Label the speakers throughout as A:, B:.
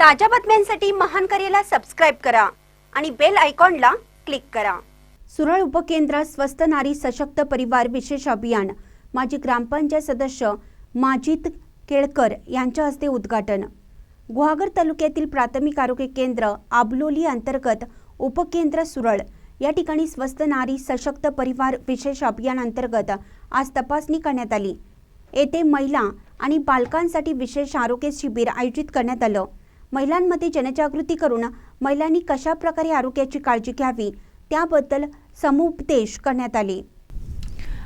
A: ताज्या बातम्यांसाठी महान करेला सबस्क्राईब करा आणि बेल आयकॉनला क्लिक करा. सुरळ उपकेंद्र स्वस्त नारी सशक्त परिवार विशेष अभियान. माजी ग्रामपंचायत सदस्य माजिद केळकर यांच्या हस्ते उद्घाटन. गुहागर तालुक्यातील प्राथमिक आरोग्य केंद्र आबलोली अंतर्गत उपकेंद्र सुरळ. या ठिकाणी स्वस्त नारी सशक्त परिवार विशेष अभियान अंतर्गत आज तपासणी करण्यात आली. येथे महिला आणि बालकांसाठी विशेष आरोग्य शिबिर आयोजित करण्यात आलं. महिलांमध्ये जनजागृती करून महिलांनी कशा प्रकारे आरोग्याची काळजी घ्यावी त्याबद्दल समुपदेश करण्यात आले.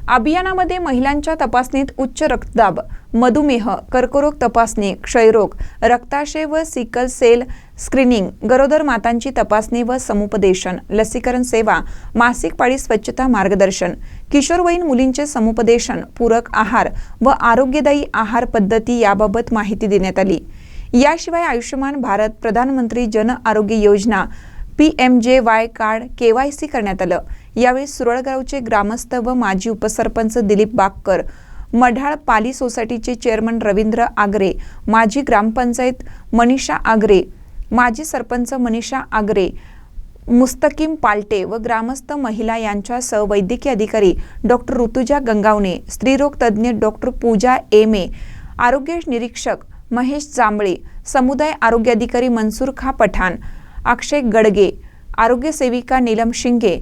B: अभियानामध्ये महिलांच्या तपासणीत उच्च रक्तदाब मधुमेह कर्करोग तपासणी क्षयरोग रक्ताशय व सिकल सेल स्क्रीनिंग गरोदर मातांची तपासणी व समुपदेशन लसीकरण सेवा मासिक पाळी स्वच्छता मार्गदर्शन किशोरवयीन मुलींचे समुपदेशन पूरक आहार व आरोग्यदायी आहार पद्धती याबाबत माहिती देण्यात आली. याशिवाय आयुष्यमान भारत प्रधानमंत्री जन आरोग्य योजना P M J Y card K Y C करण्यात आलं. यावेळी सुरळगावचे ग्रामस्थ व माजी उपसरपंच दिलीप बागकर मढाळ पाली सोसायटीचे चेअरमन रवींद्र आगरे माजी ग्रामपंचायत मनीषा आगरे माजी सरपंच मनीषा आगरे मुस्तकीम पालटे व ग्रामस्थ महिला यांच्यासह वैद्यकीय अधिकारी डॉक्टर ऋतुजा गंगावणे स्त्रीरोग तज्ज्ञ डॉक्टर पूजा एमे आरोग्य निरीक्षक महेश जांभळे समुदाय आरोग्य अधिकारी मनसूर खा पठाण अक्षय गडगे आरोग्य सेविका नीलम शिंगे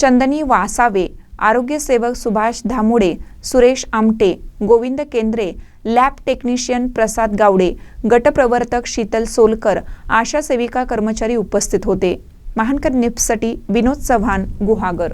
B: चंदनी वासावे आरोग्य सेवक सुभाष धामुडे सुरेश आमटे गोविंद केंद्रे लॅब टेक्निशियन प्रसाद गावडे गटप्रवर्तक शीतल सोलकर आशा सेविका कर्मचारी उपस्थित होते. महानकर निप्ससाठी विनोद चव्हाण गुहागर.